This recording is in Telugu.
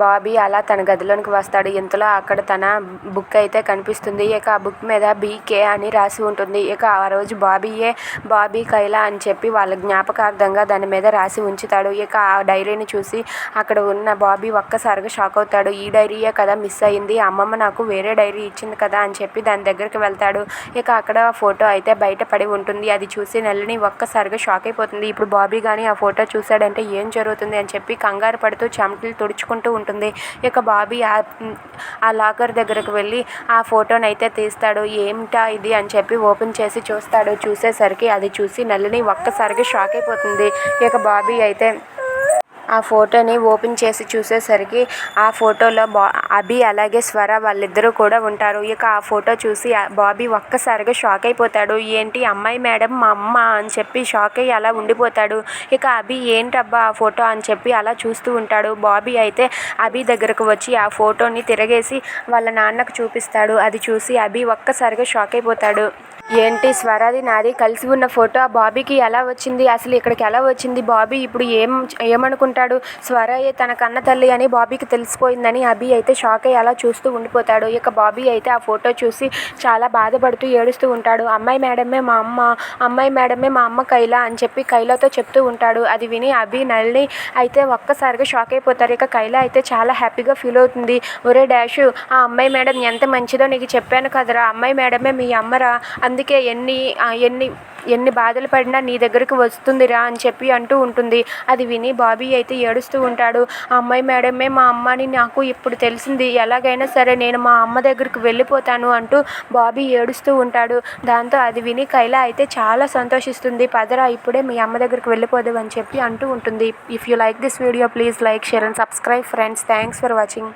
బాబీ అలా తన గదిలోనికి వస్తాడు. ఇంతలో అక్కడ తన బుక్ అయితే కనిపిస్తుంది. ఇక ఆ బుక్ మీద బీకే అని రాసి ఉంటుంది. ఇక ఆ రోజు బాబీయే బాబీ కైలా అని చెప్పి వాళ్ళ జ్ఞాపకార్థంగా దాని మీద రాసి ఉంచుతాడు. ఇక ఆ డైరీని చూసి అక్కడ ఉన్న బాబీ ఒక్కసారిగా షాక్ అవుతాడు. ఈ డైరీయే కదా మిస్ అయింది. అమ్మమ్మ నాకు వేరే డైరీ ఇచ్చింది కదా అని చెప్పి దాని దగ్గరికి వెళ్తాడు. ఇక అక్కడ ఫోటో అయితే బయట పడి ఉంటుంది. అది చూసి నల్లిని ఒక్కసారిగా షాక్ అయిపోతుంది. ఇప్పుడు బాబీ కానీ ఆ ఫోటో చూశాడంటే ఏం జరుగుతుంది అని చెప్పి కంగారు పడుతూ చెమటలు తుడుచుకుంటూ ఉంటుంది. ఇక బాబీ ఆ లాకర్ దగ్గరకు వెళ్ళి ఆ ఫోటోని అయితే తీస్తాడు. ఏమిటా ఇది? అని చెప్పి ఓపెన్ చేసి చూస్తాడు. చూసేసరికి అది చూసి నల్లిని ఒక్కసారిగా షాక్ అయిపోతుంది. ఇక బాబీ అయితే ఆ ఫోటోని ఓపెన్ చేసి చూసేసరికి ఆ ఫోటోలో బా అభి అలాగే స్వర వాళ్ళిద్దరూ కూడా ఉంటారు. ఇక ఆ ఫోటో చూసి బాబీ ఒక్కసారిగా షాక్ అయిపోతాడు. ఏంటి అమ్మాయి మేడం మా అమ్మ అని చెప్పి షాక్ అయ్యి అలా ఉండిపోతాడు. ఇక అభి ఏంటబ్బా ఆ ఫోటో అని చెప్పి అలా చూస్తూ ఉంటాడు. బాబీ అయితే అభి దగ్గరకు వచ్చి ఆ ఫోటోని తిరగేసి వాళ్ళ నాన్నకు చూపిస్తాడు. అది చూసి అభి ఒక్కసారిగా షాక్ అయిపోతాడు. ఏంటి స్వరాది? నాది కలిసి ఉన్న ఫోటో. ఆ బాబీకి ఎలా వచ్చింది? అసలు ఇక్కడికి ఎలా వచ్చింది? బాబీ ఇప్పుడు ఏం ఏమనుకుంటాడు? స్వరయ్య తన కన్న తల్లి అని బాబీకి తెలిసిపోయిందని అభి అయితే షాక్ అయ్యి అలా చూస్తూ ఉండిపోతాడు. ఇక బాబీ అయితే ఆ ఫోటో చూసి చాలా బాధపడుతూ ఏడుస్తూ ఉంటాడు. అమ్మాయి మేడమే మా అమ్మ. అమ్మాయి మేడమే మా అమ్మ కైలా అని చెప్పి కైలాతో చెప్తూ ఉంటాడు. అది విని అభి నల్ని అయితే ఒక్కసారిగా షాక్ అయిపోతారు. ఇక కైలా అయితే చాలా హ్యాపీగా ఫీల్ అవుతుంది. ఒరే డాషు ఆ అమ్మాయి మేడం ఎంత మంచిదో నీకు చెప్పాను కదరా. అమ్మాయి మేడమే మీ అమ్మరా. అంది అందుకే ఎన్ని ఎన్ని ఎన్ని బాధలు పడినా నీ దగ్గరికి వస్తుందిరా అని చెప్పి అంటూ ఉంటుంది. అది విని బాబీ అయితే ఏడుస్తూ ఉంటాడు. ఆ అమ్మాయి మేడమే మా అమ్మని నాకు ఇప్పుడు తెలిసింది. ఎలాగైనా సరే నేను మా అమ్మ దగ్గరికి వెళ్ళిపోతాను అంటూ బాబీ ఏడుస్తూ ఉంటాడు. దాంతో అది విని కైలా అయితే చాలా సంతోషిస్తుంది. పదరా ఇప్పుడే మీ అమ్మ దగ్గరికి వెళ్ళిపోదు అని చెప్పి అంటూ ఉంటుంది. If you like this video please like share and subscribe friends thanks for watching